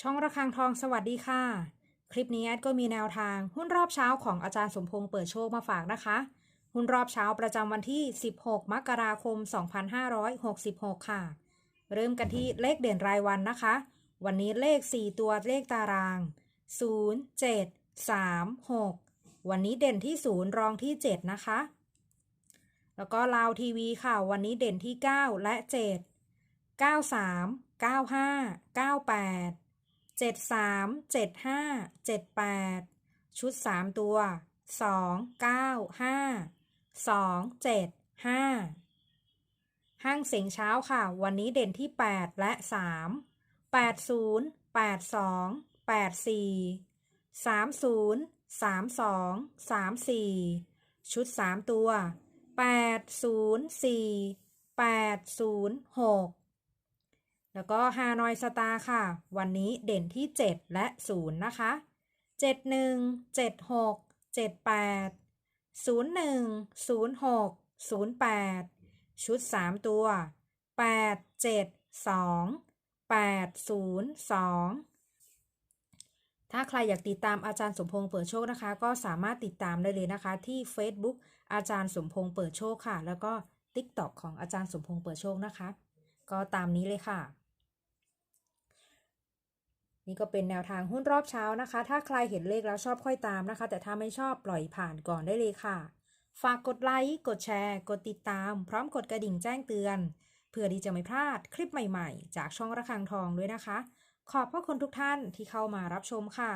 ช่องระฆังทองสวัสดีค่ะ คลิปนี้แอดก็มีแนวทางหุ้นรอบเช้าของอาจารย์สมพงษ์เปิดโชคมาฝากนะคะ หุ้นรอบเช้าประจำวันที่ 16 มกราคม 2566 ค่ะ เริ่มกันที่เลขเด่นรายวันนะคะ วันนี้เลข 4 ตัวเลขตาราง 0 7 3 6 วันนี้เด่นที่ 0 รองที่ 7 นะคะ แล้วก็ลาวทีวีค่ะ วันนี้เด่นที่ 9 และ 7 93 95 98 73 75 78ชุด3ตัว2 9 5 2 7 5ห้างเสียงเช้าค่ะ วันนี้เด่นที่8และ3 80 82 84 30 32 34ชุด3ตัว804 806 แล้วก็ฮานอยสตาร์ค่ะ วันนี้เด่นที่ 7 และ 0 นะคะ 71 76 78 01 06 08 ชุด 3 ตัว 8 7 2 8 0 2 ถ้าใครอยากติดตามอาจารย์สมพงษ์เปิดโชคนะคะ ก็สามารถติดตามได้เลยนะคะ ที่ Facebook อาจารย์สมพงษ์เปิดโชคค่ะ แล้วก็ TikTok ของอาจารย์สมพงษ์เปิดโชคนะคะ ก็ตามนี้เลยค่ะ นี่ก็เป็นแนวทางหุ้นรอบเช้านะคะ ถ้าใครเห็นเลขแล้วชอบค่อยตามนะคะ แต่ถ้าไม่ชอบปล่อยผ่านก่อนได้เลยค่ะ ฝากกดไลค์ กดแชร์ กดติดตาม พร้อมกดกระดิ่งแจ้งเตือน เพื่อที่จะไม่พลาดคลิปใหม่ๆ จากช่องระฆังทองด้วยนะคะ ขอบพระคุณทุกท่านที่เข้ามารับชมค่ะ